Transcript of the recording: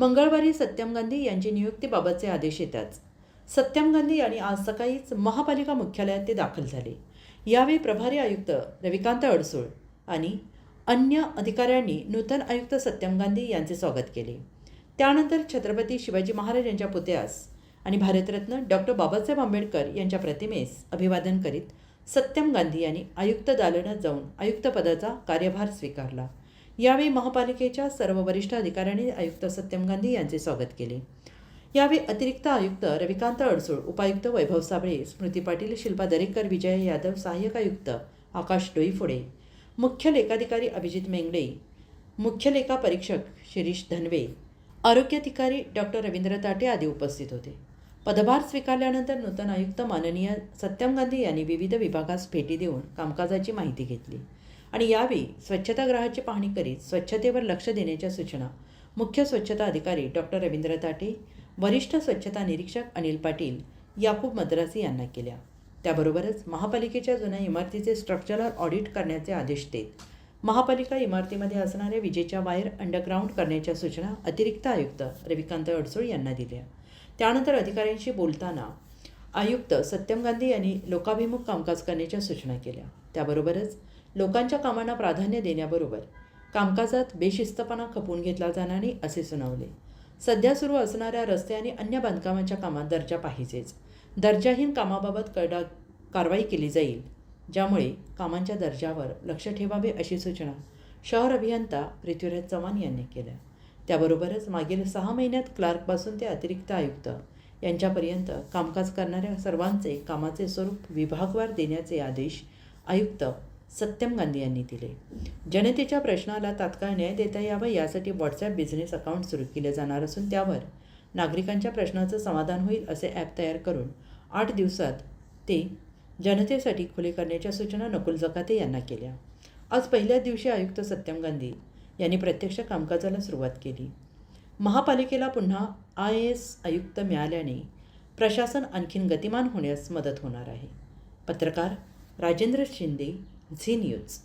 मंगळवारी सत्यम गांधी यांची नियुक्तीबाबतचे आदेश येताच. सत्यम गांधी यांनी आज सकाळीच महापालिका मुख्यालयात ते दाखल झाले. यावेळी प्रभारी आयुक्त रविकांत अडसूळ आणि अन्य अधिकाऱ्यांनी नूतन आयुक्त सत्यम गांधी यांचे स्वागत केले. त्यानंतर छत्रपती शिवाजी महाराज यांच्या पुतळ्यास आणि भारतरत्न डॉक्टर बाबासाहेब आंबेडकर यांच्या प्रतिमेस अभिवादन करीत सत्यम गांधी यांनी आयुक्त दालनात जाऊन आयुक्तपदाचा कार्यभार स्वीकारला. यावेळी महापालिकेच्या सर्व वरिष्ठ अधिकाऱ्यांनी आयुक्त सत्यम गांधी यांचे स्वागत केले. यावेळी अतिरिक्त आयुक्त रविकांत अडसूळ उपायुक्त वैभव साबळे स्मृती पाटील शिल्पा दरेकर विजय यादव सहाय्यक आयुक्त आकाश डोईफोडे मुख्य लेखाधिकारी अभिजित मेंगडे मुख्य लेखा परीक्षक शिरीष धनवे आरोग्याधिकारी डॉक्टर रवींद्र ताटे आदी उपस्थित होते. पदभार स्वीकारल्यानंतर नूतन आयुक्त माननीय सत्यम गांधी यांनी विविध विभागास भेटी देऊन कामकाजाची माहिती घेतली. आणि यावेळी स्वच्छतागृहाची पाहणी करीत स्वच्छतेवर लक्ष देण्याच्या सूचना मुख्य स्वच्छता अधिकारी डॉक्टर रवींद्र ताटे वरिष्ठ स्वच्छता निरीक्षक अनिल पाटील याकूब मद्रासी यांना केल्या. त्याबरोबरच महापालिकेच्या जुन्या इमारतीचे स्ट्रक्चरल ऑडिट करण्याचे आदेश देत महापालिका इमारतीमध्ये असणाऱ्या विजेच्या वायर अंडरग्राऊंड करण्याच्या सूचना अतिरिक्त आयुक्त रविकांत अडसूळ यांना दिल्या. त्यानंतर अधिकाऱ्यांशी बोलताना आयुक्त सत्यम गांधी यांनी लोकाभिमुख कामकाज करण्याच्या सूचना केल्या. त्याबरोबरच लोकांच्या कामांना प्राधान्य देण्याबरोबर कामकाजात बेशिस्तपणा खपवून घेतला जाणार नाही असे सुनावले. सध्या सुरू असणाऱ्या रस्ते आणि अन्य बांधकामांच्या कामात दर्जा पाहिजेच. दर्जाहीन कामाबाबत कडा कारवाई केली जाईल ज्यामुळे कामांच्या दर्जावर लक्ष ठेवावे अशी सूचना शहर अभियंता पृथ्वीराज चव्हाण यांनी केल्या. त्याबरोबरच मागील सहा महिन्यात क्लार्कपासून ते अतिरिक्त आयुक्त यांच्यापर्यंत कामकाज करणाऱ्या सर्वांचे कामाचे स्वरूप विभागवार देण्याचे आदेश आयुक्त सत्यम गांधी यांनी दिले. जनतेच्या प्रश्नाला तात्काळ न्याय देता यावा यासाठी व्हॉट्सॲप बिझनेस अकाउंट सुरू केले जाणार असून त्यावर नागरिकांच्या प्रश्नाचं समाधान होईल असे ॲप तयार करून आठ दिवसात ते जनतेसाठी खुले करण्याच्या सूचना नकुल जकाते यांना केल्या. आज पहिल्याच दिवशी आयुक्त सत्यम गांधी यांनी प्रत्यक्ष कामकाजाला सुरुवात केली. महापालिकेला पुन्हा आय ए एस आयुक्त मिळाल्याने प्रशासन आणखीन गतिमान होण्यास मदत होणार आहे. पत्रकार राजेंद्र शिंदे झी न्यूज.